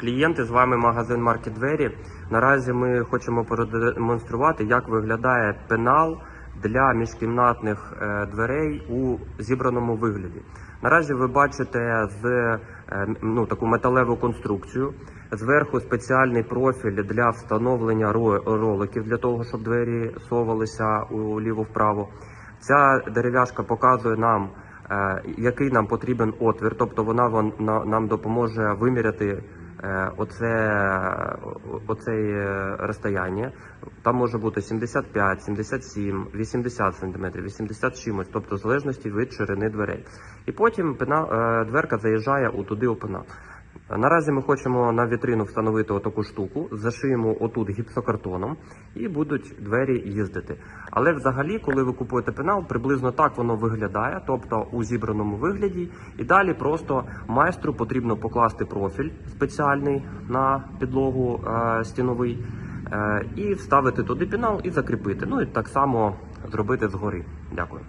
Клієнти з вами магазин Маркет Двері. Наразі ми хочемо продемонструвати, як виглядає пенал для міжкімнатних е, дверей у зібраному вигляді. Наразі ви бачите з е, ну, таку металеву конструкцію. Зверху спеціальний профіль для встановлення роликів для того, щоб двері совалися уліво-вправо. Ця дерев'яшка показує нам, який нам потрібен отвір, тобто вона вон- нам допоможе виміряти е, оце, оце е, розстояння. Там може бути 75, 77, 80 см, 80 з чимось, тобто в залежності від ширини дверей. І потім пена, е, дверка заїжджає у туди у пенал. Наразі ми хочемо на вітрину встановити отаку штуку, зашиємо отут гіпсокартоном і будуть двері їздити. Але взагалі, коли ви купуєте пенал, приблизно так воно виглядає, тобто у зібраному вигляді. І далі просто майстру потрібно покласти профіль спеціальний на підлогу е, стіновий е, і вставити туди пенал і закріпити. Ну і так само зробити згори. Дякую.